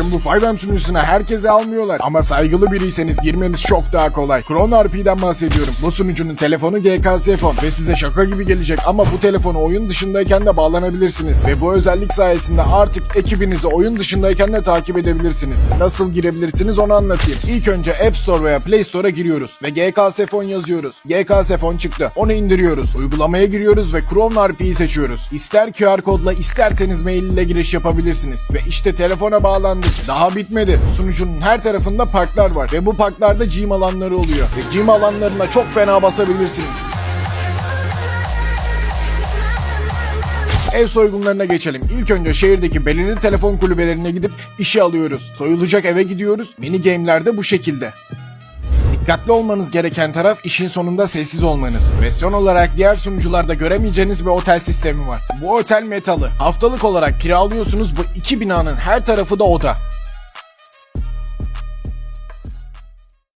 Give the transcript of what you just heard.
Bakın bu 5M sunucusuna herkese almıyorlar. Ama saygılı biriyseniz girmeniz çok daha kolay. Chrono RP'den bahsediyorum. Bu sunucunun telefonu GKS Phone ve size şaka gibi gelecek ama bu telefonu oyun dışındayken de bağlanabilirsiniz. Ve bu özellik sayesinde artık ekibinizi oyun dışındayken de takip edebilirsiniz. Nasıl girebilirsiniz onu anlatayım. İlk önce App Store veya Play Store'a giriyoruz ve GKS Phone yazıyoruz. GKS Phone çıktı. Onu indiriyoruz. Uygulamaya giriyoruz ve Chrome RP'yi seçiyoruz. İster QR kodla isterseniz mail ile giriş yapabilirsiniz. Ve işte telefona bağlandık. Daha bitmedi. Sunucunun her tarafında parklar var ve bu parklarda gym alanları oluyor. Ve gym alanlarına çok fena basabilirsiniz. Ev soygunlarına geçelim. İlk önce şehirdeki belirli telefon kulübelerine gidip işe alıyoruz. Soyulacak eve gidiyoruz. Mini game'lerde bu şekilde. Dikkatli olmanız gereken taraf işin sonunda sessiz olmanız. Ve son olarak diğer sunucularda göremeyeceğiniz bir otel sistemi var. Bu otel metalı. Haftalık olarak kiralıyorsunuz bu iki binanın her tarafı da oda.